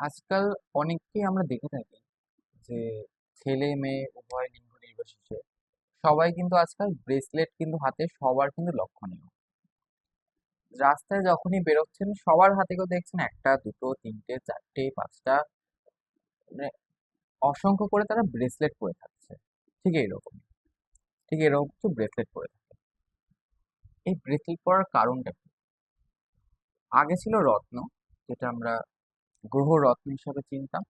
আজকাল অনেককেই আমরা দেখে থাকি যে ছেলে মেয়ে, উভয় লিঙ্গ নির্বিশেষে। সবাই কিন্তু আজকাল ব্রেসলেট কিন্তু হাতে সবার কিন্তু লক্ষণীয়। রাস্তায় যখনই বেরোচ্ছেন, সবার হাতে কেউ দেখছেন একটা, দুটো, তিনটে, চারটে, পাঁচটা। মানে অসংখ্য করে তারা ব্রেসলেট পরে থাকছে। ঠিক এইরকম ঠিক এরকম কিছু ব্রেসলেট পরে থাকে। এই ব্রেসলেট পরার কারণটা কি? আগে ছিল রত্ন, যেটা আমরা গ্রহ রত্ন হিসাবে চিনতাম।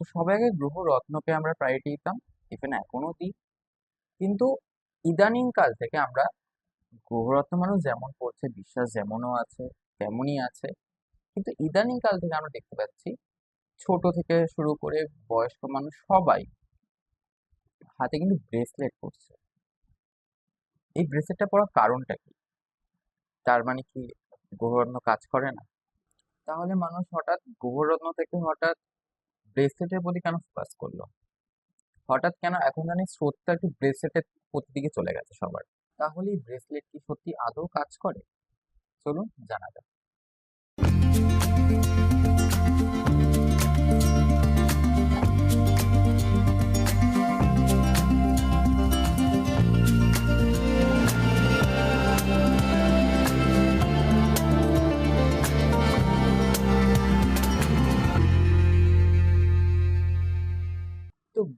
তো সবাই আগে গ্রহ রত্নকে আমরা প্রায়োরিটি দিতাম ইভেন এখনও দিই। কিন্তু ইদানিং কাল থেকে আমরা গ্রহরত্ন মানুষ যেমন পড়ছে, বিশ্বাস যেমনও আছে, তেমনই আছে। কিন্তু ইদানিং কাল থেকে আমরা দেখতে পাচ্ছি, ছোট থেকে শুরু করে বয়স্ক মানুষ সবাই হাতে কিন্তু ব্রেসলেট পরছে। এই ব্রেসলেটটা পরার কারণটা কি? তার মানে কি গ্রহরত্ন কাজ করে না? তাহলে মানুষ হঠাৎ গোহরত্ন থেকে হঠাৎ ব্রেসলেটের প্রতি কেন ফোকাস করল? হঠাৎ কেন এখন জানি স্রোতটা একটু ব্রেসলেটের প্রতি দিকে চলে গেছে সবার? তাহলে ব্রেসলেট কি সত্যি আদৌ কাজ করে? চলুন জানা যাক।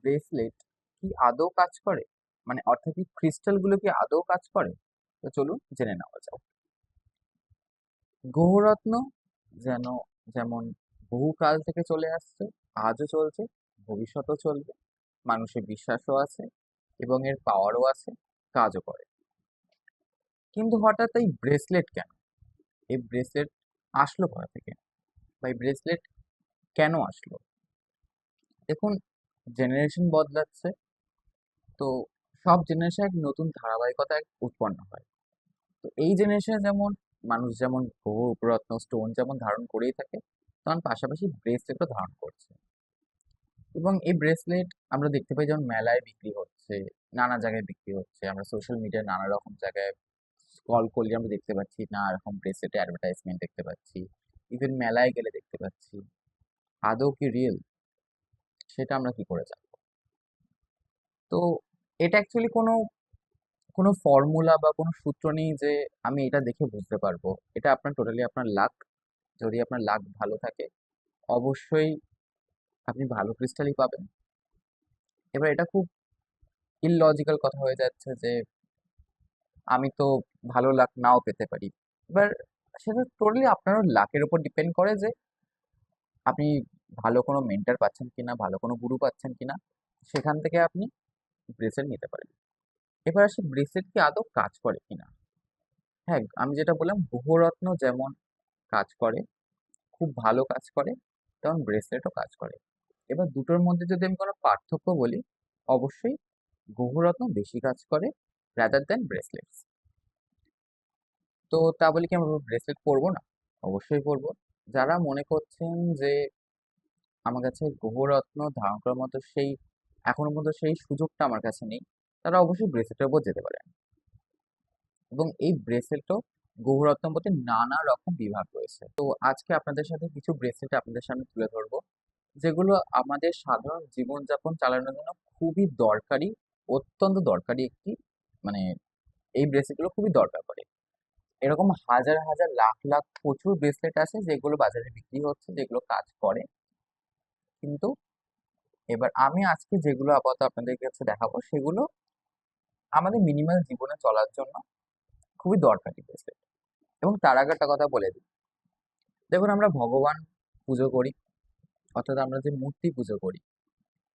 ব্রেসলেট কি আদৌ কাজ করে? মানে অর্থাৎ কি ক্রিস্টালগুলো কি আদৌ কাজ করে? তো চলুন জেনে নেওয়া যাক। গ্রহরত্ন যেন যেমন বহুকাল থেকে চলে আসছে, আজও চলছে, ভবিষ্যতেও চলবে, মানুষের বিশ্বাসও আছে এবং এর পাওয়ারও আছে, কাজও করে। কিন্তু হঠাৎ এই ব্রেসলেট কেন? এই ব্রেসলেট আসলো কোথা থেকে? বা এই ব্রেসলেট কেন আসলো? দেখুন জেনারেশন বদলাচ্ছে, তো সব জেনারেশনে এক নতুন ধারাবাহিকতা উৎপন্ন হয়। তো এই জেনারেশনে যেমন মানুষ যেমন গ্রহ উপরত্ন স্টোন যেমন ধারণ করেই থাকে, তেমন পাশাপাশি ব্রেসলেটও ধারণ করছে। এবং এই ব্রেসলেট আমরা দেখতে পাই যেমন মেলায় বিক্রি হচ্ছে, নানা জায়গায় বিক্রি হচ্ছে, আমরা সোশ্যাল মিডিয়ায় নানা রকম জায়গায় স্ক্রল করলে আমরা দেখতে পাচ্ছি, নানা রকম ব্রেসলেটের অ্যাডভার্টাইজমেন্ট দেখতে পাচ্ছি। ইভেন মেলায় গেলে দেখতে পাচ্ছি। আদৌ কি রিয়েল সেটা আমরা কি করে জানব? তো এটা অ্যাকচুয়ালি কোনো কোনো ফর্মুলা বা কোনো সূত্র নেই যে আমি এটা দেখে বুঝতে পারব। এটা আপনার টোটালি আপনার লাক যদি আপনার লাক ভালো থাকে, অবশ্যই আপনি ভালো ক্রিস্টালই পাবেন। এবার এটা খুব ইললজিক্যাল কথা হয়ে যাচ্ছে যে আমি তো ভালো লাক নাও পেতে পারি। এবার সেটা টোটালি আপনার লাকের উপর ডিপেন্ড করে যে আপনি ভালো কোনো মেন্টার পাচ্ছেন কিনা, ভালো কোনো গুরু পাচ্ছেন কিনা, সেখান থেকে আপনি ব্রেসলেট নিতে পারেন। এবার আসি ব্রেসলেট কি আদৌ কাজ করে কিনা? হ্যাঁ আমি যেটা বললাম গ্রহরত্ন যেমন কাজ করে, খুব ভালো কাজ করে, তেমন ব্রেসলেটও কাজ করে। এবার দুটোর মধ্যে যদি আমি কোনো পার্থক্য বলি, অবশ্যই গ্রহরত্ন বেশি কাজ করে রাদার দ্যান ব্রেসলেটস তো তা বলি কি আমরা ব্রেসলেট পরবো না? অবশ্যই পরবো। যারা মনে করছেন যে আমার কাছে গ্রহরত্ন ধারণ করার মতো সেই এখনও পর্যন্ত সেই সুযোগটা আমার কাছে নেই। তারা অবশ্যই ব্রেসলেটের উপর যেতে পারেন। এবং এই ব্রেসলেটও গ্রহরত্নের প্রতি নানা রকম বিভাগ রয়েছে। তো আজকে আপনাদের সাথে কিছু ব্রেসলেট আপনাদের সামনে তুলে ধরবো, যেগুলো আমাদের সাধারণ জীবনযাপন চালানোর জন্য খুবই দরকারি, অত্যন্ত দরকারি একটি মানে এই ব্রেসলেটগুলো খুবই দরকার পড়ে। এরকম হাজার হাজার, লাখ লাখ প্রচুর ব্রেসলেট আছে যেগুলো বাজারে বিক্রি হচ্ছে, যেগুলো কাজ করে। কিন্তু এবার আমি আজকে যেগুলো আপাতত আপনাদের কাছে দেখাবো, সেগুলো আমাদের মিনিমাল জীবনে চলার জন্য খুবই দরকারি ব্রেসলেট এবং তার আগে একটা কথা বলে দিই। দেখুন, আমরা ভগবান পুজো করি, অর্থাৎ আমরা যে মূর্তি পুজো করি,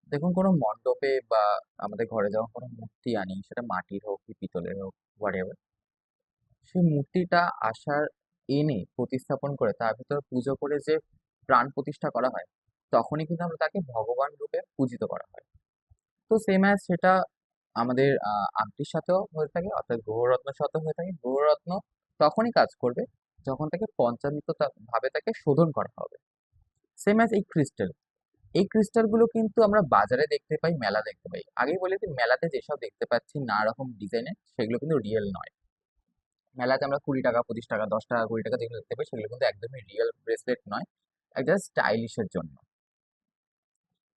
দেখুন, কোনো মণ্ডপে বা আমাদের ঘরে যখন কোনো মূর্তি আনি, সেটা মাটির হোক কি পিতলের হোক হোয়াট সেই মূর্তিটা আসার এনে প্রতিস্থাপন করে, তার ভিতর পুজো করে যে প্রাণ প্রতিষ্ঠা করা হয় তখনই কিন্তু আমরা তাকে ভগবান রূপে পূজিত করা হয়। তো সেম অ্যাজ সেটা আমাদের আংটির সাথেও হয়ে থাকে, অর্থাৎ গ্রহরত্নের সাথেও হয়ে থাকে। গ্রহরত্ন তখনই কাজ করবে যখন তাকে পঞ্চামৃত ভাবে তাকে শোধন করা হবে। সেম অ্যাজ এই ক্রিস্টাল এই ক্রিস্টালগুলো কিন্তু আমরা বাজারে দেখতে পাই, মেলা দেখতে পাই। আগেই বলেছি মেলাতে যেসব দেখতে পাচ্ছি নানা রকম ডিজাইনের সেগুলো কিন্তু রিয়েল নয়। মেলাতে আমরা কুড়ি টাকা, পঁচিশ টাকা, দশ টাকা, কুড়ি টাকা যেগুলো দেখতে পাই, সেগুলো কিন্তু একদমই রিয়েল ব্রেসলেট নয় একটা স্টাইলিশের জন্য।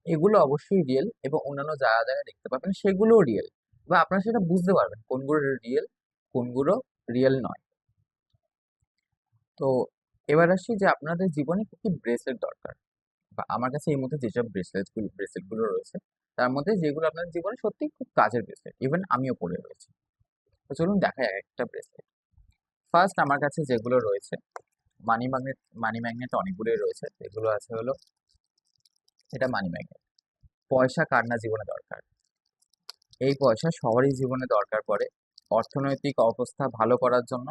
এগুলো অবশ্যই রিয়েল এবং অন্যান্য জায়গা জায়গায় দেখতে পাবেন সেগুলোও রিয়েল বা আপনারা সেটা বুঝতে পারবেন কোনগুলো রিয়েল কোনগুলো রিয়েল নয়। তো এবার আসি যে আপনাদের জীবনে কি কি ব্রেসলেট দরকার? বা আমার কাছে এই মধ্যে যেসব ব্রেসলেটগুলো ব্রেসলেটগুলো রয়েছে, তার মধ্যে যেগুলো আপনাদের জীবনে সত্যি খুব কাজের ব্রেসলেট ইভেন আমিও পরে রয়েছি। তো চলুন দেখা এক একটা ব্রেসলেট ফার্স্ট আমার কাছে যেগুলো রয়েছে মানি ম্যাগনেট মানি ম্যাগনেট অনেকগুলোই রয়েছে এগুলো আছে হলো এটা মানি ম্যাগনেট পয়সা কার না জীবনে দরকার? এই পয়সা সবারই জীবনে দরকার পড়ে। অর্থনৈতিক অবস্থা ভালো করার জন্য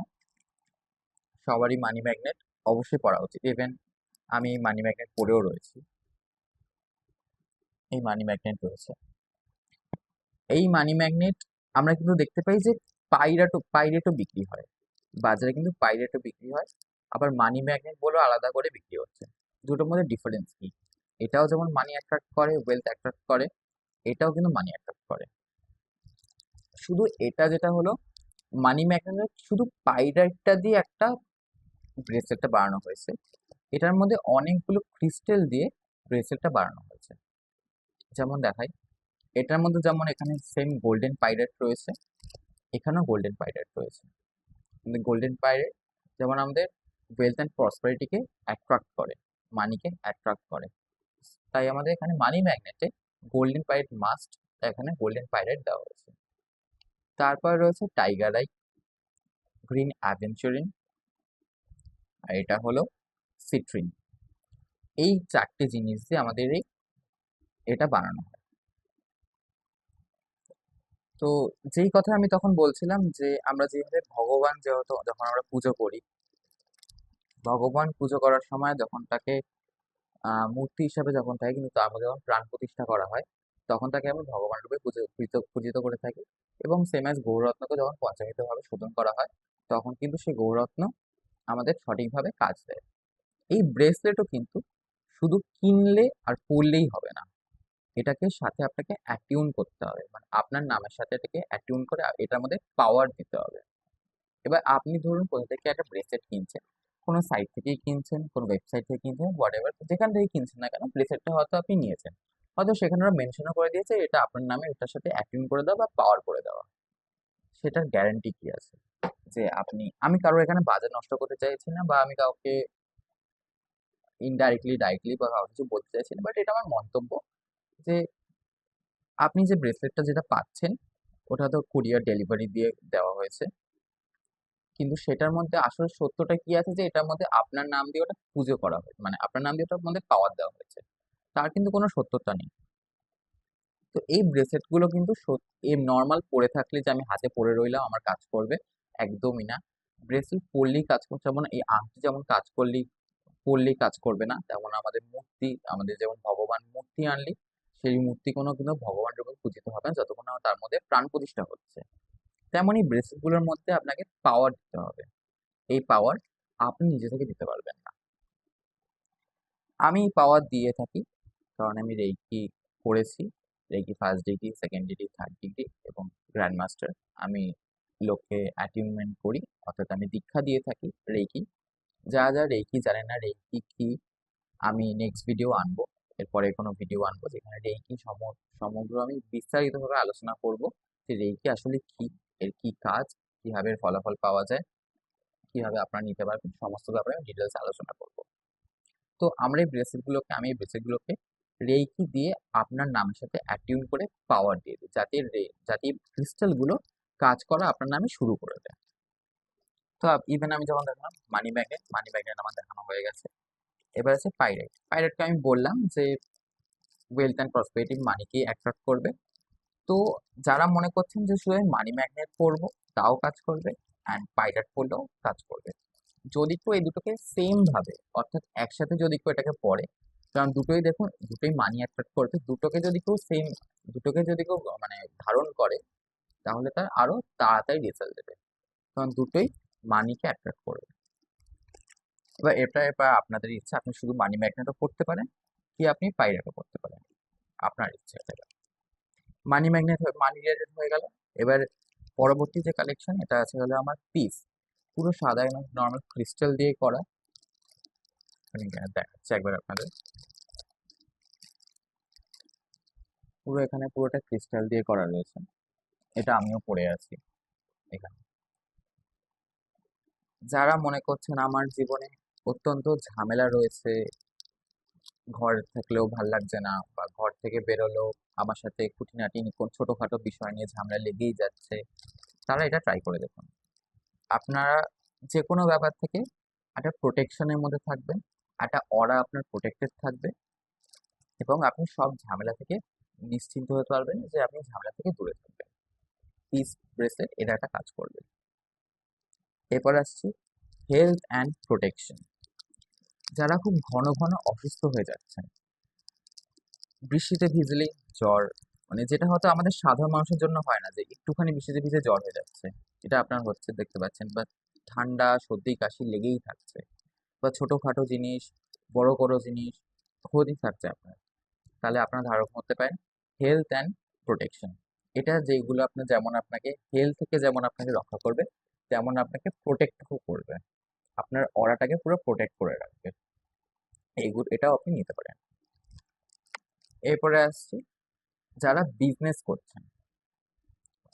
সবারই মানি ম্যাগনেট অবশ্যই পড়া উচিত। ইভেন আমি মানি ম্যাগনেট পরেও রয়েছি। এই মানি ম্যাগনেট রয়েছে। এই মানি ম্যাগনেট আমরা কিন্তু দেখতে পাই যে পাইরেটও পাইরেটও বিক্রি হয়। বাজারে কিন্তু পাইরেটও বিক্রি হয়। আবার মানি ম্যাগনেট বলেও আলাদা করে বিক্রি হচ্ছে। দুটোর মধ্যে ডিফারেন্স কি? এটাও যেমন মানি অ্যাট্রাক্ট করে ওয়েলথ অ্যাট্রাক্ট করে, এটাও কিন্তু মানি অ্যাট্রাক্ট করে। শুধু এটা যেটা হলো মানি ম্যাগনেট শুধু পাইরাইটটা দিয়ে একটা ব্রেসলেটটা বানানো হয়েছে। এটার মধ্যে অনেকগুলো ক্রিস্টেল দিয়ে ব্রেসলেটটা বানানো হয়েছে। যেমন দেখাই, এটার মধ্যে যেমন এখানে সেম গোল্ডেন পাইরেট রয়েছে, এখানেও গোল্ডেন পাইরেট রয়েছে। গোল্ডেন পাইরেট যেমন আমাদের ওয়েলথ অ্যান্ড প্রসপারিটিকে অ্যাট্রাক্ট করে মানিকে অ্যাট্রাক্ট করে। তাই আমাদের এখানে মানি ম্যাগনেটে গোল্ডেন পাইরেট মাস্ট এখানে গোল্ডেন পাইরেট দেওয়া হয়েছে। তারপর রয়েছে টাইগার আই গ্রিন অ্যাভেঞ্চুরিন আর এটা হলো সিট্রিন এই চারটি জিনিস দিয়ে আমাদের এই এটা বানানো হয়। তো যেই কথা আমি তখন বলছিলাম যে আমরা যেভাবে ভগবান যেহেতু যখন আমরা পুজো করি, ভগবান পুজো করার সময় যখন তাকে মূর্তি হিসাবে যখন থাকে কিন্তু মধ্যে যখন প্রাণ প্রতিষ্ঠা করা হয়, তখন তাকে আমরা ভগবান রূপে পুজো পূজিত পূজিত করে থাকি এবং সেম অ্যাজ গৌররত্নকে যখন পঞ্চামিতভাবে শোধন করা হয়, তখন কিন্তু সেই গৌররত্ন আমাদের সঠিকভাবে কাজ দেয়। এই ব্রেসলেটও কিন্তু শুধু কিনলে আর পরলেই হবে না। এটাকে সাথে আপনাকে অ্যাটিউন করতে হবে। মানে আপনার নামের সাথে এটাকে অ্যাটিউন করে এটার মধ্যে পাওয়ার দিতে হবে। এবার আপনি ধরুন কোথা থেকে একটা ব্রেসলেট কিনছেন। কোনো সাইট থেকেই কিনছেন, কোনো ওয়েবসাইট থেকে কিনছেন হোয়াট এভার যেখান থেকে কিনছেন না কেন ব্রেসলেটটা হয়তো আপনি নিয়েছেন। হয়তো সেখানে ওরা মেনশনও করে দিয়েছে, এটা আপনার নামে এটার সাথে অ্যাটিউন করে দেওয়া বা পাওয়ার করে দেওয়া সেটার গ্যারান্টি কি আছে? যে আপনি, আমি কারোর এখানে বাজার নষ্ট করতে চাইছি না বা আমি কাউকে ইনডাইরেক্টলি ডাইরেক্টলি বা কাউকে কিছু বলতে চাইছি না বাট এটা আমার মন্তব্য যে আপনি যে ব্রেসলেটটা যেটা পাচ্ছেন, ওটা তো কুরিয়ার ডেলিভারি দিয়ে দেওয়া হয়েছে। কিন্তু সেটার মধ্যে আসলে সত্যটা কি আছে যে, এটার মধ্যে আপনার নাম দিয়ে ওটা পুজো করা হয়েছে। মানে আপনার নাম দিয়ে ওটার মধ্যে পাওয়ার দেওয়া হয়েছে। তার কিন্তু কোনো সত্যতা নেই। তো এই ব্রেসলেটগুলো কিন্তু এই নর্মাল পরে থাকলে যে আমি হাতে পরে রইলাম, আমার কাজ করবে একদমই না। ব্রেসলেট পরলেই কাজ করছে। যেমন এই আংটি যেমন কাজ করলেই, পরলেই কাজ করবে না। তেমন আমাদের মূর্তি, আমাদের যেমন ভগবান মূর্তি আনলি সেই মূর্তি কোনো কিন্তু ভগবান রূপে পূজিত হবে না, যতক্ষণ না তার মধ্যে প্রাণ প্রতিষ্ঠা হচ্ছে। তেমনই ব্রেসলেটগুলোর মধ্যে আপনাকে পাওয়ার দিতে হবে। এই পাওয়ার আপনি নিজে থেকে দিতে পারবেন না। আমি পাওয়ার দিয়ে থাকি, কারণ আমি রেইকি করেছি। Reiki first degree second degree third degree এবং গ্র্যান্ড মাস্টার আমি লোককে অ্যাটিউনমেন্ট করি, অর্থাৎ আমি দীক্ষা দিয়ে থাকি রেকি যারা যারা রেকি জানে না রেকি কি, আমি নেক্সট ভিডিও আনব। এরপরে কোনো ভিডিও আনব, যেখানে রেইকি সমগ্র আমি বিস্তারিতভাবে আলোচনা করব যে রেইকি আসলে কি। এর কি কাজ, কীভাবে এর ফলাফল পাওয়া যায়, কীভাবে আপনারা নিতে পারবেন, সমস্ত ব্যাপারে আমি ডিটেলস আলোচনা করব। তো আমরা এই ব্রেসলেটগুলোকে আমি এই ব্রেসলেটগুলোকে রেইকি দিয়ে আপনার নামের সাথে অ্যাটিউন করে পাওয়ার দিয়ে দিই, যাতে রে, যাতে ক্রিস্টালগুলো কাজ করা আপনার নামে শুরু করে দেয়। তো ইভেন আমি যখন দেখলাম মানি ব্যাগে মানি ব্যাগে আমার দেখানো হয়ে গেছে, এবার আছে পাইরেট পাইরেটকে আমি বললাম যে ওয়েলথ অ্যান্ড প্রসপেরিটি মানিকে অ্যাট্রাক্ট করবে। তো যারা মনে করছেন যে শুধু মানি ম্যাগনেট পরবো তাও কাজ করবে অ্যান্ড পাইরেট পরলেও কাজ করবে। যদি কেউ এই দুটোকে সেম ভাবে, অর্থাৎ একসাথে যদি কেউ এটাকে পড়ে, কারণ দুটোই দেখুন, দুটোই মানি অ্যাট্রাক্ট করবে দুটোকে যদি কেউ সেম দুটোকে যদি কেউ মানে ধারণ করে, তাহলে তার আরও তাড়াতাড়ি রেজাল্ট দেবে। কারণ দুটোই মানিকে অ্যাট্রাক্ট করবে। এবার এটা এবার আপনাদের ইচ্ছা, আপনি শুধু মানি ম্যাগনেটও পড়তে পারেন, কি আপনি পাইরেটও করতে পারেন। আপনার ইচ্ছা এটা। মানি ম্যাগনেট মানি রিলেটেড হয়ে গেল। এবার পরবর্তী যে কালেকশন এটা আছে হলো আমার পিস পুরো সাদা এবং নর্মাল ক্রিস্টাল দিয়ে করা। আমি দেখাচ্ছি একবার আপনাদের। পুরো এখানে পুরোটা ক্রিস্টাল দিয়ে করা রয়েছে। এটা আমিও পড়ে আছি। এখানে। যারা মনে করছেন আমার জীবনে অত্যন্ত ঝামেলা রয়েছে ঘর থাকলেও ভালো লাগছে না বা ঘর থেকে বেরোলেও আমার সাথে খুঁটিনাটি ছোটোখাটো বিষয় নিয়ে ঝামেলা লেগেই যাচ্ছে, তারা এটা ট্রাই করে দেখুন। আপনারা যে কোনো ব্যাপার থেকে একটা প্রোটেকশনের মধ্যে থাকবেন, একটা অরা আপনার প্রোটেক্টেড থাকবে এবং আপনি সব ঝামেলা থেকে নিশ্চিন্ত হতে পারবেন যে আপনি ঝামেলা থেকে দূরে থাকবেন। পিস ব্রেসলেট এটা একটা কাজ করবে। এরপর আসছি হেলথ অ্যান্ড প্রোটেকশন যারা খুব ঘন ঘন অসুস্থ হয়ে যাচ্ছেন। বৃষ্টিতে ভিজলেই জ্বর মানে যেটা হয়তো আমাদের সাধারণ মানুষের জন্য হয় না যে একটুখানি বৃষ্টিতে ভিজে জ্বর হয়ে যাচ্ছে। এটা আপনার হচ্ছে দেখতে পাচ্ছেন, বা ঠান্ডা, সর্দি, কাশি লেগেই থাকছে। বা ছোটোখাটো জিনিস, বড় বড় জিনিস হতেই থাকছে আপনার। তাহলে আপনার ধারণ করতে পারেন হেলথ অ্যান্ড প্রোটেকশন এটা যেগুলো আপনার যেমন আপনাকে হেলথ থেকে যেমন আপনাকে রক্ষা করবে, তেমন আপনাকে প্রোটেক্টও করবে। আপনার অরাটাকে পুরো প্রোটেক্ট করে রাখবে। এইগুলো এটাও আপনি নিতে পারেন। এরপরে আসছি, যারা বিজনেস করছেন।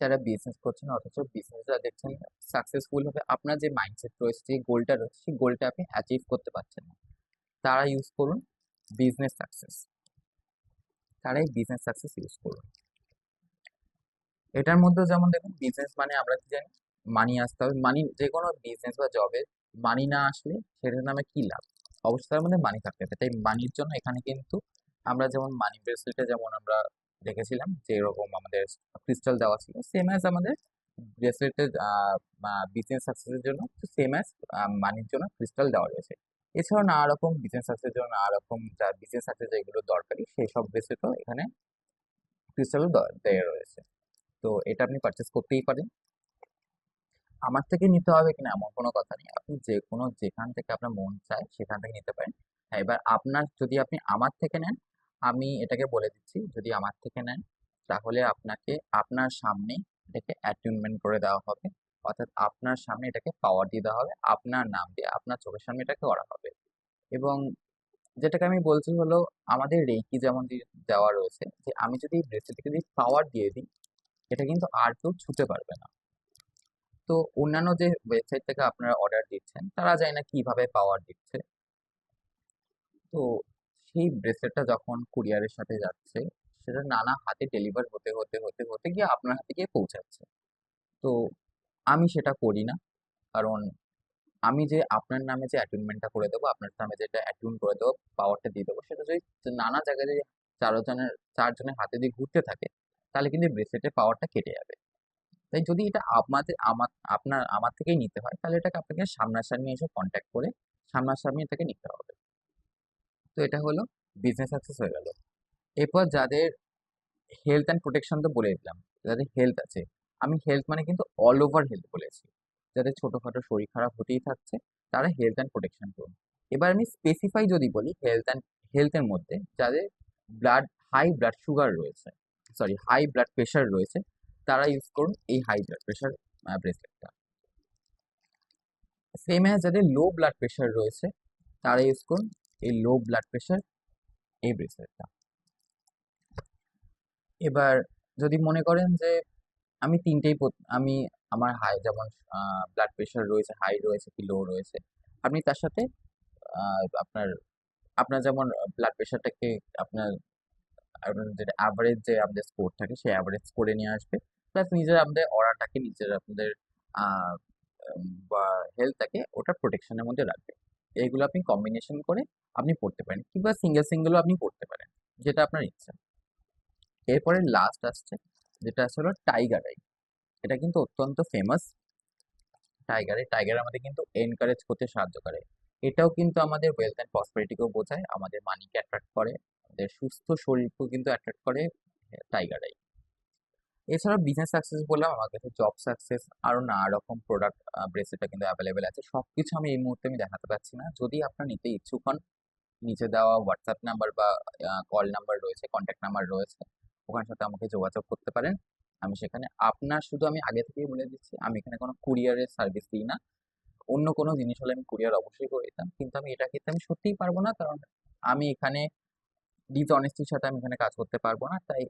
যারা বিজনেস করছেন, অথচ বিজনেসটা দেখছেন সাকসেসফুল হবে, আপনার যে মাইন্ডসেট রয়েছে, যে গোলটা রয়েছে, সেই গোলটা আপনি অ্যাচিভ করতে পারছেন না। তারা ইউজ করুন বিজনেস সাকসেস তারাই বিজনেস সাকসেস ইউজ করুন। এটার মধ্যে যেমন দেখুন বিজনেস মানে আমরা কি জানি? মানি আসতে হবে। মানি যে কোনো বিজনেস বা জবে মানি না আসলে সেটার নামে কি লাভ? তার মধ্যে মানি থাকতে হবে। তাই মানির জন্য এখানে কিন্তু আমরা যেমন মানি ব্রেসলেটে যেমন আমরা দেখেছিলাম যে এরকম আমাদের ক্রিস্টাল দেওয়া ছিল সেম অ্যাজ আমাদের ব্রেসলেটের বিজনেস সাকসেসের জন্য সেম অ্যাজ মানির জন্য ক্রিস্টাল দেওয়া রয়েছে। এছাড়াও নানা রকম বিজনেস সাকসেসের জন্য নানা রকম যা বিজনেস সাকসেস যেগুলো দরকারি সেই সব ব্রেসলেটও এখানে ক্রিস্টালও দেওয়া রয়েছে। তো এটা আপনি পারচেস করতেই পারেন। আমার থেকে নিতে হবে কিনা এমন কোনো কথা নেই। আপনি যে কোনো যেখান থেকে আপনার মন চায় সেখান থেকে নিতে পারেন। হ্যাঁ, এবার আপনার যদি আপনি আমার থেকে নেন আমি এটাকে বলে দিচ্ছি যদি আমার থেকে নেন তাহলে আপনাকে আপনার সামনে এটাকে অ্যাটিউনমেন্ট করে দেওয়া হবে। অর্থাৎ আপনার সামনে এটাকে পাওয়ার দিয়ে দেওয়া হবে আপনার নাম দিয়ে আপনার চোখের সামনে এটাকে করা হবে। এবং যেটাকে আমি বলছি হলো আমাদের রেকি যেমন দেওয়া রয়েছে যে আমি যদি ব্রেসলেটকে যদি পাওয়ার দিয়ে দিই এটা কিন্তু আর কেউ ছুতে পারবে না। তো অন্যান্য যে ওয়েবসাইট থেকে আপনারা অর্ডার দিচ্ছেন, তারা যায় না কীভাবে পাওয়ার দিচ্ছে। তো সেই ব্রেসলেটটা যখন কুরিয়ারের সাথে যাচ্ছে, সেটা নানা হাতে ডেলিভার হতে হতে হতে হতে গিয়ে আপনার হাতে গিয়ে পৌঁছাচ্ছে। তো আমি সেটা করি না। কারণ আমি যে আপনার নামে যে অ্যাটিউনমেন্টটা করে দেবো, আপনার নামে যেটা অ্যাটিউন করে দেবো পাওয়ারটা দিয়ে দেবো, সেটা যদি নানা জায়গায় যদি চারজনের চারজনের হাতে দিয়ে ঘুরতে থাকে, তাহলে কিন্তু ব্রেসলেটের পাওয়ারটা কেটে যাবে। তাই যদি এটা আমাদের আমার, আপনার, আমার থেকেই নিতে হয়, তাহলে এটাকে আপনাকে সামনাসামনি এসে কন্ট্যাক্ট করে সামনাসামনি এটাকে নিতে হবে। তো এটা হলো বিজনেস সাকসেস হয়ে গেল। এরপর যাদের হেলথ অ্যান্ড প্রোটেকশন তো বলে দিলাম, যাদের হেলথ আছে, আমি হেলথ মানে কিন্তু অল ওভার হেলথ বলেছি। যাদের ছোটোখাটো শরীর খারাপ হতেই থাকছে, তারা হেলথ অ্যান্ড প্রোটেকশন করুন। এবার আমি স্পেসিফাই যদি বলি হেলথ অ্যান্ড হেলথের মধ্যে যাদের ব্লাড হাই ব্লাড সুগার রয়েছে সরি হাই ব্লাড প্রেশার রয়েছে তারা ইউজ করুন এই হাই ব্লাড প্রেশার ব্রেসলেটটা সেম অ্যাজ যাদের লো ব্লাড প্রেশার রয়েছে, তারা ইউজ করুন এই লো ব্লাড প্রেশার এই ব্রেসলেটটা এবার যদি মনে করেন যে আমি তিনটেই আমি আমার হাই যেমন ব্লাড প্রেশার রয়েছে হাই রয়েছে কি লো রয়েছে, আপনি তার সাথে আপনার আপনার যেমন ব্লাড প্রেশারটাকে আপনার আপনার যেটা অ্যাভারেজ যে আমাদের স্কোর থাকে, সেই অ্যাভারেজ করে নিয়ে আসবে। প্লাস নিজের আমাদের অরাটাকে নিজের আপনাদের বা হেলথটাকে ওটা প্রোটেকশনের মধ্যে রাখবে। এইগুলো আপনি কম্বিনেশন করে আপনি পড়তে পারেন কিংবা সিঙ্গেল সিঙ্গেলও আপনি পড়তে পারেন, যেটা আপনার ইচ্ছা। এরপরে লাস্ট আসছে, যেটা আছে হলো টাইগার আই এটা কিন্তু অত্যন্ত ফেমাস টাইগার টাইগার আমাদের কিন্তু এনকারেজ করতে সাহায্য করে। এটাও কিন্তু আমাদের ওয়েলথ অ্যান্ড প্রসপারিটিকেও বোঝায়, আমাদের মানিকে অ্যাট্রাক্ট করে, আমাদের সুস্থ শরীরকেও কিন্তু অ্যাট্রাক্ট করে টাইগার আই এছাড়াও বিজনেস সাকসেস বললাম, আমার কাছে জব সাকসেস আরও নানা রকম প্রোডাক্ট ব্রেসলেটটা কিন্তু অ্যাভেলেবেল আছে। সব কিছু আমি এই মুহূর্তে আমি দেখাতে পারছি না। যদি আপনার নিতে ইচ্ছুক হন, নিচে দেওয়া হোয়াটসঅ্যাপ নাম্বার বা কল নাম্বার রয়েছে কন্ট্যাক্ট নাম্বার রয়েছে, ওখানের সাথে আমাকে যোগাযোগ করতে পারেন। আমি সেখানে, আপনার শুধু আমি আগে থেকেই বলে দিচ্ছি, আমি এখানে কোনো কুরিয়ারের সার্ভিস দিই না। অন্য কোনো জিনিস হলে আমি কুরিয়ার অবশ্যই করে দিতাম। কিন্তু আমি এটা ক্ষেত্রে আমি সত্যিই পারব না, কারণ আমি এখানে ডিসঅনেস্টির সাথে আমি এখানে কাজ করতে পারব না। তাই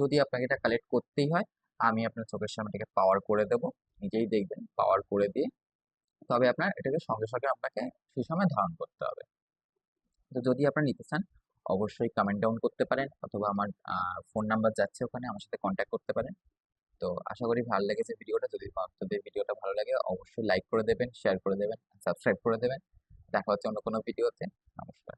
যদি আপনাকে এটা কালেক্ট করতেই হয়, আমি আপনার চোখের সামনে এটাকে পাওয়ার করে দেবো। নিজেই দেখবেন পাওয়ার করে দিয়ে তবে আপনার এটাকে সঙ্গে সঙ্গে আপনাকে সেই সময় ধারণ করতে হবে। তো যদি আপনারা নিতে চান, অবশ্যই কমেন্ট ডাউন করতে পারেন অথবা আমার ফোন নাম্বার যাচ্ছে ওখানে, আমার সাথে কন্ট্যাক্ট করতে পারেন। তো আশা করি ভালো লেগেছে ভিডিওটা। যদি আপনাদের ভিডিওটা ভালো লাগে, অবশ্যই লাইক করে দেবেন শেয়ার করে দেবেন সাবস্ক্রাইব করে দেবেন। দেখা হচ্ছে অন্য কোনো ভিডিওতে নমস্কার।